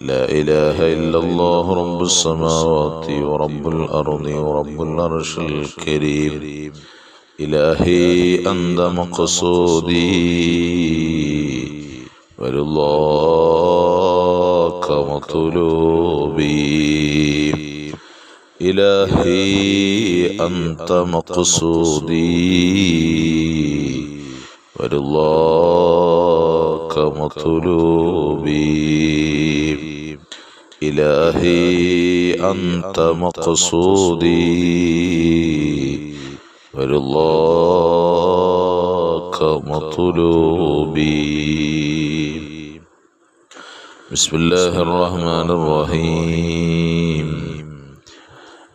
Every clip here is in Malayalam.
لا إله إلا الله رب السماوات ورب الأرض ورب العرش الكريم إلهي أنت مقصودي ورضاك مطلوبي إلهي أنت مقصودي ورضاك مطلوبي إلهي أنت مقصودي. ورضاك مطلوبي. بسم الله الرحمن الرحيم.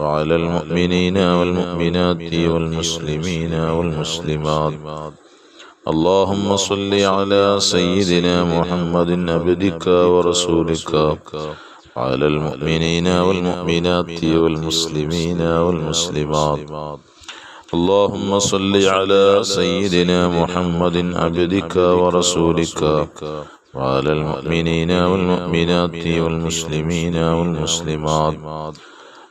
وعلى المؤمنين والمؤمنات والمسلمين والمسلمات اللهم صل على سيدنا محمد عبدك ورسولك وعلى المؤمنين والمؤمنات والمسلمين والمسلمات اللهم صل على سيدنا محمد عبدك ورسولك وعلى المؤمنين والمؤمنات والمسلمين والمسلمات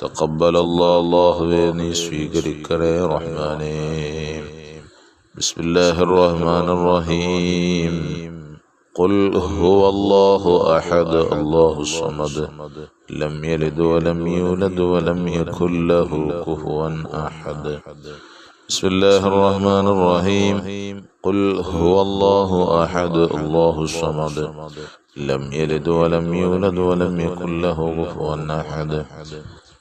تقبل الله الله بینی سویگری کرے رحمانیم بسم الله الرحمن الرحيم. قل هو الله أحد الله الصمد. لم يلد ولم يولد ولم يكن له كفوا أحد. بسم الله الرحمن الرحيم. قل هو الله أحد الله الصمد. لم يلد ولم يولد ولم يكن له كفوا أحد.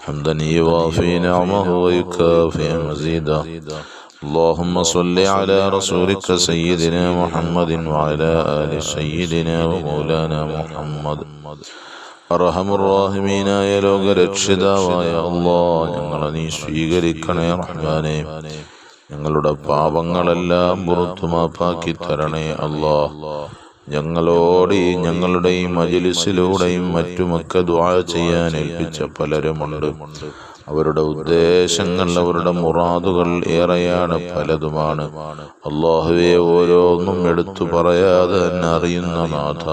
حمدا يوافي نعمه ويكافئ مزيدا اللهم صل على رسولك سيدنا محمد وعلى آل سيدنا ومولانا محمد അറഹമുറാഹിമീനായ ലോകരക്ഷിതാവായ അള്ളാ ഞങ്ങളെ നീ സ്വീകരിക്കണേ റഹ്മാനെ ഞങ്ങളുടെ പാപങ്ങളെല്ലാം പുറത്തു മാപ്പാക്കി തരണേ അല്ലാ ഞങ്ങളോട് ഞങ്ങളുടെയും ഞങ്ങളുടെ ഈ മജിലിസിലൂടെയും മറ്റുമൊക്കെ ദ്വാ ചെയ്യാൻ ഏൽപ്പിച്ച പലരുമുണ്ട്. അവരുടെ ഉദ്ദേശങ്ങൾ അവരുടെ മുറാദുകൾ ഏറെയാണ് പലതുമാണ്. അള്ളാഹുവെ ഓരോന്നും എടുത്തു പറയാതെ തന്നെ അറിയുന്ന നാഥ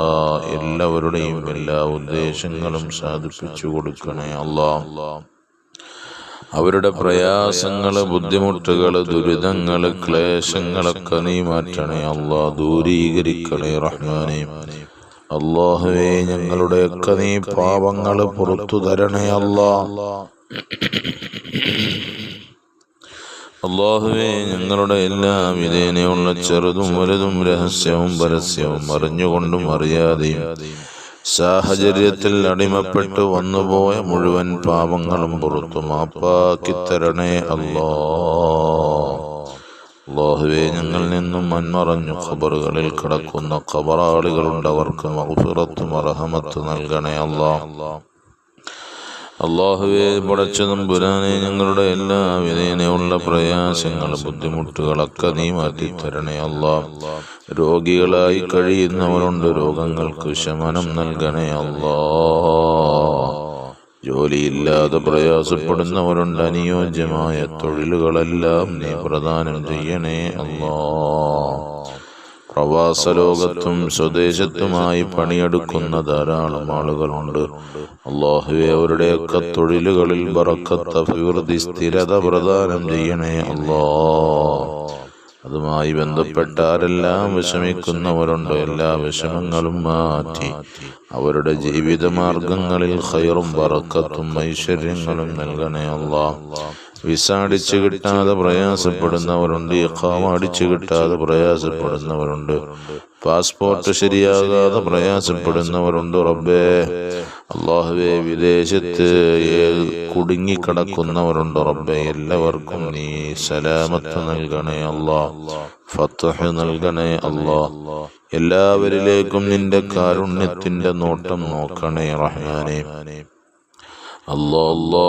എല്ലാവരുടെയും എല്ലാ ഉദ്ദേശങ്ങളും സാധിപ്പിച്ചു കൊടുക്കണേ അള്ളാഹ് അവരുടെ പ്രയാസങ്ങൾ ബുദ്ധിമുട്ടുകൾ ദുരിതങ്ങൾ ക്ലേശങ്ങളൊക്കെ നീ മാറ്റണേ. അള്ളാ ദൂരീകരിക്കണേ റഹ്മാനെ. അള്ളാഹുവേ ഞങ്ങളുടെയൊക്കെ നീ പാപങ്ങൾ പുറത്തു തരണേ അല്ലാ. അള്ളാഹുവേ ഞങ്ങളുടെ എല്ലാ വിധേനയുള്ള ചെറുതും വലുതും രഹസ്യവും പരസ്യവും അറിഞ്ഞുകൊണ്ടും അറിയാതെയും സാഹചര്യത്തിൽ അടിമപ്പെട്ട് വന്നുപോയ മുഴുവൻ പാപങ്ങളും പുറത്തു. മാപ്പാക്കി തരണേ അല്ലോ. ഞങ്ങൾ നിന്നും മൺമറഞ്ഞു ഖബറുകളിൽ കിടക്കുന്ന ഖബറാളികളുണ്ട്. അവർക്ക് മഹഫിറത്തും അർഹമത്ത് നൽകണേ അല്ലാ. അള്ളാഹുവെ പടച്ചതും പുരാനെ ഞങ്ങളുടെ എല്ലാ വിധേനയുള്ള പ്രയാസങ്ങൾ ബുദ്ധിമുട്ടുകളൊക്കെ നീ മാറ്റി തരണേ അല്ലാ രോഗികളായി കഴിയുന്നവരുണ്ട് രോഗങ്ങൾക്ക് ശമനം നൽകണേ അല്ലാ ജോലിയില്ലാതെ പ്രയാസപ്പെടുന്നവരുണ്ട് അനുയോജ്യമായ തൊഴിലുകളെല്ലാം നീ പ്രദാനം ചെയ്യണേ അല്ലാ പ്രവാസ ലോകത്തും സ്വദേശത്തുമായി പണിയെടുക്കുന്ന ധാരാളം ആളുകളുണ്ട്. അള്ളാഹുവെ അവരുടെയൊക്കെ തൊഴിലുകളിൽ ബറക്കത്ത് അഭിവൃദ്ധി സ്ഥിരത പ്രദാനം ചെയ്യണേ അല്ലോ അതുമായി ബന്ധപ്പെട്ട ആരെല്ലാം വിഷമിക്കുന്നവരുണ്ടോ? എല്ലാ വിഷമങ്ങളും മാറ്റി. അവരുടെ ജീവിത മാർഗങ്ങളിൽ ഖൈറും വറക്കത്തും ഐശ്വര്യങ്ങളും നൽകണേ അല്ലാ വിസ അടിച്ചു കിട്ടാതെ പ്രയാസപ്പെടുന്നവരുണ്ട് ഇഖാമ അടിച്ചു കിട്ടാതെ പ്രയാസപ്പെടുന്നവരുണ്ട്. പാസ്പോർട്ട് ശരിയാകാതെ പ്രയാസപ്പെടുന്നവരുണ്ട് റബ്ബേ. അള്ളാഹുവെ വിദേശത്ത് കുടുങ്ങിക്കിടക്കുന്നവരുണ്ട് റബ്ബെ. എല്ലാവർക്കും നീ സലാമത്ത് നൽകണേ അല്ലാ ഫത്തഹ് നൽകണേ അള്ളാ. എല്ലാവരിലേക്കും നിന്റെ കാരുണ്യത്തിന്റെ നോട്ടം നോക്കണേ റഹ്മാനെ. അല്ലോ അല്ലോ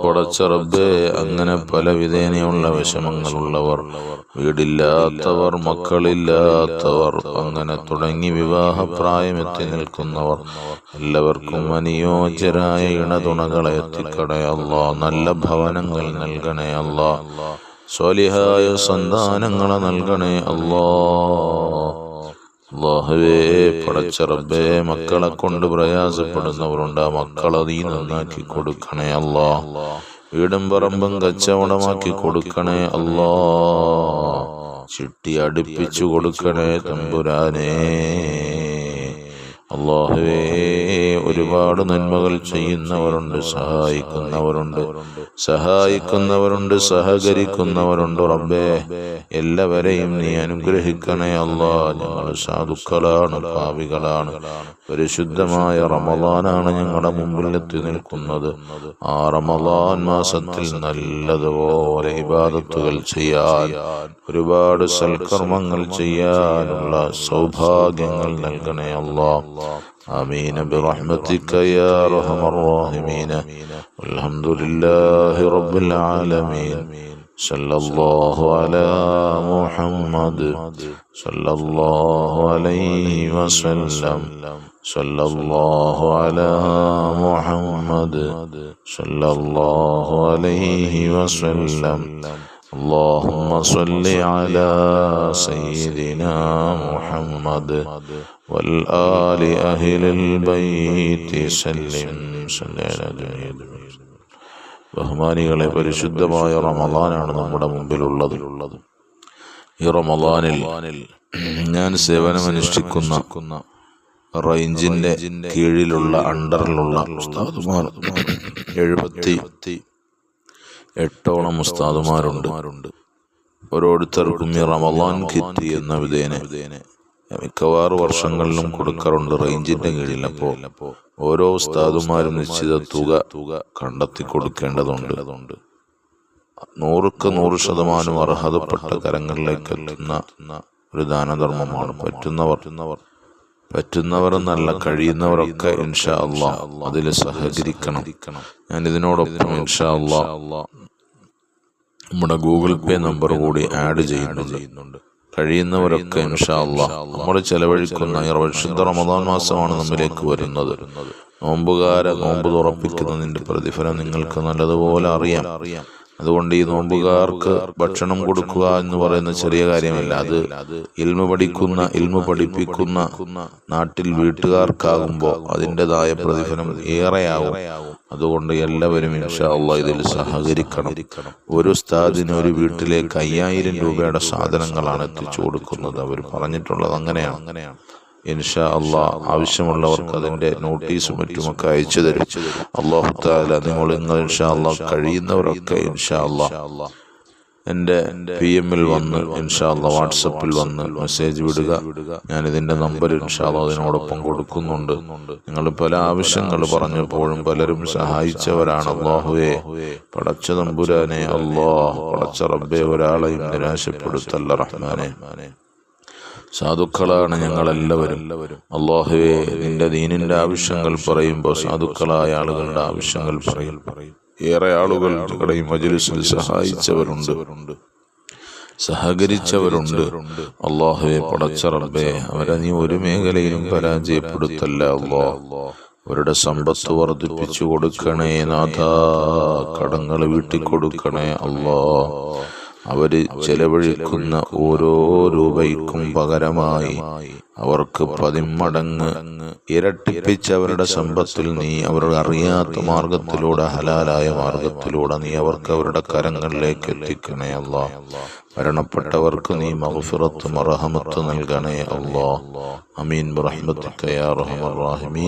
പടച്ച റബ്ബേ അങ്ങനെ പല വിധേനയുള്ള വിഷമങ്ങളുള്ളവർ വീടില്ലാത്തവർ മക്കളില്ലാത്തവർ അങ്ങനെ തുടങ്ങി വിവാഹപ്രായമെത്തി നിൽക്കുന്നവർ എല്ലാവർക്കും അനുയോജ്യരായ ഇണതുണകളെ എത്തിക്കണേ അല്ലോ നല്ല ഭവനങ്ങൾ നൽകണേ അല്ലോ സ്വലിഹായ സന്താനങ്ങളെ നൽകണേ അല്ലോ. അള്ളാഹുവേ പടച്ച റബ്ബേ മക്കളെ കൊണ്ട് പ്രയാസപ്പെടുന്നവരുണ്ട്. ആ മക്കളെ നീ നന്നാക്കി കൊടുക്കണേ അല്ലാ. വീടും പറമ്പും കച്ചവടമാക്കി കൊടുക്കണേ അല്ലാ. ചിട്ടി അടുപ്പിച്ചു കൊടുക്കണേ തമ്പുരാനേ. അള്ളാഹുവേ ഒരുപാട് നന്മകൾ ചെയ്യുന്നവരുണ്ട് സഹായിക്കുന്നവരുണ്ട് സഹായിക്കുന്നവരുണ്ട് സഹകരിക്കുന്നവരുണ്ട് റബ്ബേ. എല്ലാവരെയും നീ അനുഗ്രഹിക്കണേ അല്ലാ ഞങ്ങൾ സാധുക്കളാണ് പാവികളാണ്. പരിശുദ്ധമായ റമദാനാണ് ഞങ്ങളുടെ മുമ്പിൽ എത്തി നിൽക്കുന്നത്. ആ റമദാൻ മാസത്തിൽ നല്ലതുപോലെ ഇബാദത്തുകൾ ചെയ്യാൻ ഒരുപാട് സൽക്കർമ്മങ്ങൾ ചെയ്യാനുള്ള സൗഭാഗ്യങ്ങൾ നൽകണേ അല്ലാ آمين برحمتك يا أرحم الراحمين. والحمد لله رب العالمين. صلى الله على محمد. صلى الله عليه وسلم. صلى الله على محمد. صلى الله عليه وسلم. اللهم صل على سيدنا محمد والآل أهل البيت سلم صل على جميع ബഹുമാനികളെ പരിശുദ്ധമായ റമദാനാണ് നമ്മുടെ മുമ്പിലുള്ളത് ഈ റമദാനിൽ ഞാൻ സേവനമനുഷ്ഠിക്കുന്ന റേഞ്ചിന്റെ കീഴിലുള്ള അണ്ടറിലുള്ള ഉസ്താദുമാർ എഴുപത്തി എട്ടോളം ഉസ്താദുമാരുണ്ട്. ഓരോരുത്തർക്കും ഈ റമദാൻ കിറ്റ് എന്ന വിധേന. മിക്കവാറ് വർഷങ്ങളിലും കൊടുക്കാറുണ്ട് റേഞ്ചിന്റെ കീഴിൽ അപ്പോൾ ഓരോ ഉസ്താദുമാരും നിശ്ചിത തുക തുക കണ്ടെത്തി കൊടുക്കേണ്ടതുണ്ട്. നൂറുക്ക് നൂറ് ശതമാനം അർഹതപ്പെട്ട കരങ്ങളിലേക്ക് എത്തുന്ന ഒരു ദാനധർമ്മമാണ് പറ്റുന്നവർ. പറ്റുന്നവർ. എന്നല്ല കഴിയുന്നവരൊക്കെ ഇൻഷാ അള്ളാ അതിൽ സഹകരിക്കണം. ഞാൻ ഇതിനോടൊപ്പം ഇൻഷാ അള്ളാ നമ്മുടെ ഗൂഗിൾ പേ നമ്പർ കൂടി ആഡ് ചെയ്യുന്നുണ്ട്. കഴിയുന്നവരൊക്കെ ഇൻഷാ അള്ളാ നമ്മൾ ചെലവഴിക്കുന്ന ഈ റമദാൻ മാസമാണ് നമ്മിലേക്ക് വരുന്നത്. നോമ്പുകാര നോമ്പ് തുറപ്പിക്കുന്നതിന്റെ പ്രതിഫലം നിങ്ങൾക്ക് നല്ലതുപോലെ അറിയാം. അതുകൊണ്ട് ഈ നോമ്പുകാർക്ക് ഭക്ഷണം കൊടുക്കുക എന്ന് പറയുന്ന ചെറിയ കാര്യമല്ല. അത് ഇൽമ പഠിക്കുന്ന ഇൽമ പഠിപ്പിക്കുന്ന നാട്ടിൽ വീട്ടുകാർക്കാകുമ്പോൾ അതിന്റെതായ പ്രതിഫലം ഏറെയാവും. അതുകൊണ്ട് എല്ലാവരും ഇൻഷാ അള്ളാ ഇതിൽ സഹകരിക്കണം. ഒരു സ്ഥാദിന് ഒരു വീട്ടിലേക്ക് അയ്യായിരം രൂപയുടെ സാധനങ്ങളാണ് എത്തിച്ചു കൊടുക്കുന്നത്. അവർ പറഞ്ഞിട്ടുള്ളത് അങ്ങനെയാണ് അങ്ങനെയാണ്. ഇൻഷാ അള്ളാ ആവശ്യമുള്ളവർക്ക് അതിന്റെ നോട്ടീസും മറ്റുമൊക്കെ അയച്ചു തരും. അള്ളാഹു താല നിങ്ങൾ നിങ്ങൾ ഇൻഷാ അള്ളാ കഴിയുന്നവരൊക്കെ ഇൻഷാ അള്ളാ എന്റെ പി എമ്മിൽ വന്ന് ഇൻഷാ അള്ളാ വാട്സപ്പിൽ വന്ന് മെസ്സേജ് വിടുക. ഞാൻ ഇതിന്റെ നമ്പർ ഇൻഷാ അള്ളാ അതിനോടൊപ്പം കൊടുക്കുന്നുണ്ട്. നിങ്ങൾ പല ആവശ്യങ്ങൾ പറഞ്ഞപ്പോഴും പലരും സഹായിച്ചവരാണ് അള്ളാഹുവേ പടച്ച തമ്പുരാനെ അള്ളാഹ് പടച്ച റബ്ബെ ഒരാളെയും നിരാശപ്പെടുത്തല്ല റഹ്മാനെ. സാധുക്കളാണ് ഞങ്ങളെല്ലാവരും. അള്ളാഹുവെ നിന്റെ ദീനിന്റെ ആവശ്യങ്ങൾ പറയുമ്പോൾ സാധുക്കളായ ആളുകളുടെ ആവശ്യങ്ങൾ പറയും. ഏറെ ആളുകൾ ഞങ്ങളുടെ മജുലിസിൽ മജലിസിൽ സഹായിച്ചവരുണ്ട് സഹകരിച്ചവരുണ്ട്. അള്ളാഹുവെ പടച്ച റബ്ബേ അവരെ നീ ഒരു മേഖലയിലും പരാജയപ്പെടുത്തല്ല അള്ളാ അവരുടെ സമ്പത്ത് വർദ്ധിപ്പിച്ചു കൊടുക്കണേ നാഥ. കടങ്ങൾ വീട്ടിക്കൊടുക്കണേ അള്ളാ അവർ ചെലവഴിക്കുന്ന ഓരോ രൂപയ്ക്കും പകരമായി അവർക്ക് പതിമടങ്ങ് ഇരട്ടിപ്പിച്ച് അവരുടെ സമ്പത്തിൽ നീ അവർ അറിയാത്ത മാർഗത്തിലൂടെ ഹലാലായ മാർഗത്തിലൂടെ നീ അവർക്ക് അവരുടെ കരങ്ങളിലേക്ക് എത്തിക്കണേ അല്ലാ. മരണപ്പെട്ടവർക്ക് നീ മഹഫുറത്തും മറഹമത്ത് നൽകണേ അല്ലാ. അമീൻ. റാഹിമീൻ